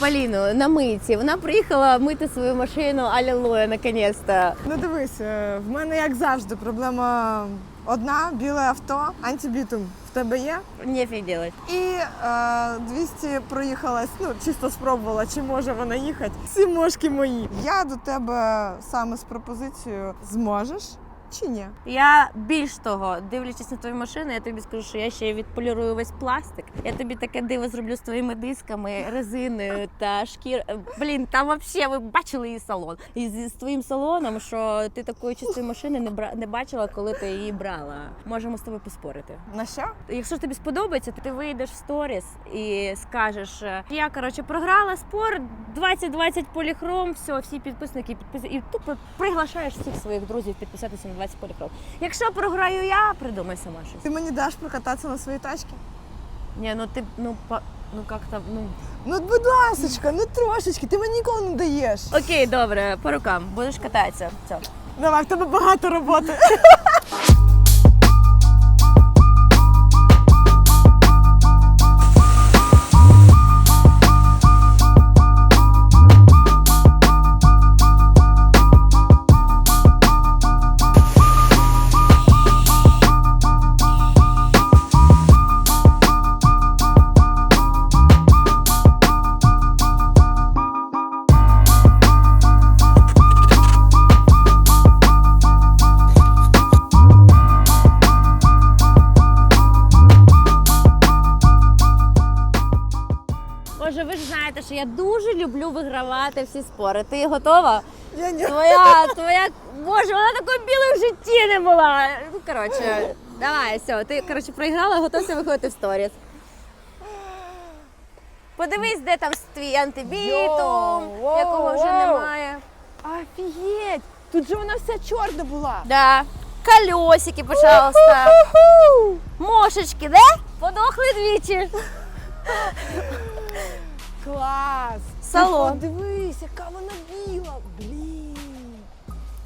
Поліну на миті. Вона приїхала мити свою машину. Алілуя, наконець-то. Ну дивись, е, в мене як завжди проблема одна біле авто, антибітум в тебе є. Нефіг делать. І е, 200 проїхалась, ну чисто спробувала, чи може вона їхати. Всі мошки мої. Я до тебе саме з пропозицією зможеш чи ні? Я більш того, дивлячись на твою машину, я тобі скажу, що я ще відполірую весь пластик. Я тобі таке диво зроблю з твоїми дисками, резиною та шкір. Блін, там взагалі ви бачили її салон. І з, з твоїм салоном, що ти такої чистої машини не бра не бачила, коли ти її брала. Можемо з тобою поспорити. На що? Якщо тобі сподобається, то ти вийдеш в сторіс і скажеш: е, я коротше програла спор 20-20 поліхром, все, всі підписники підписують. І тупо приглашаєш всіх своїх друзів підписатися на 20 поліхром. Якщо програю я, придумай сама щось. Ти мені даш прокататися на своїй тачці? Ні, ну ти ну по ну як там ну Ну, будь ласочка, ну трошечки, ти мені ніколи не даєш. окей, добре, по рукам будеш кататися. Все. Давай, в тебе багато роботи. Боже, ви ж знаєте, що я дуже люблю вигравати всі спори. Ти готова? Я ні. Твоя, твоя, боже, вона такої білої в житті не була. Ну, коротше, давай, все, ти, коротше, проіграла, готовся виходити в сторіс. Подивись, де там твій антибітум, Йоу, якого вже воу. немає. Офігеть! Тут же вона вся чорна була. Да. Колесики, пожалуйста. Мошечки, де? Подохли двічі. Клас! Салон. Ти подивись, яка вона біла. Блін.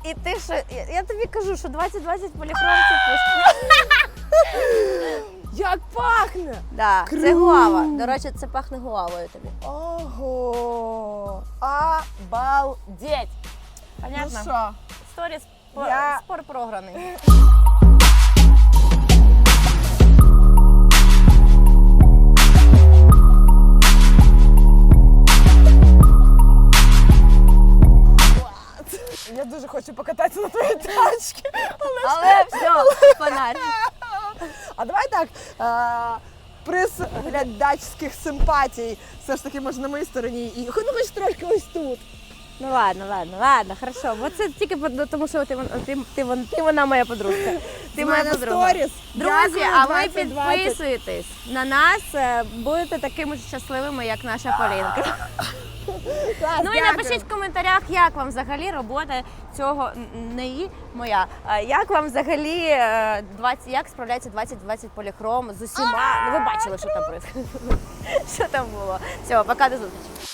І ти що, я, я тобі кажу, що 20-20 поліхром це. Як пахне! Да, це Круто. гуава. До речі, це пахне гуавою тобі. Ого! Обалдеть! Понятно? Ну що? Сторіс Я- спор програний. хочу покататися на твоїй тачці. Але все, фонарь. А давай так. е, Приз глядацьких симпатій все ж таки може на моїй стороні. І ну, хоч трошки ось тут. Ну ладно, ладно, ладно, хорошо. Бо це тільки по- тому, що ти, вон- ти, ти, вон- ти вона моя подружка. Ти моя мене подруга. сторіс. Друзі, Дякую, а ви 20, 20. підписуєтесь на нас, е, будете такими ж щасливими, як наша Полінка. Клас, Ну і дякую. напишіть в коментарях, як вам взагалі робота цього неї не моя. а Як вам взагалі е, 20, як справляється 20-20 поліхром з усіма? Ну ви бачили, що там відбувається. Що там було? Все, пока до зустрічі.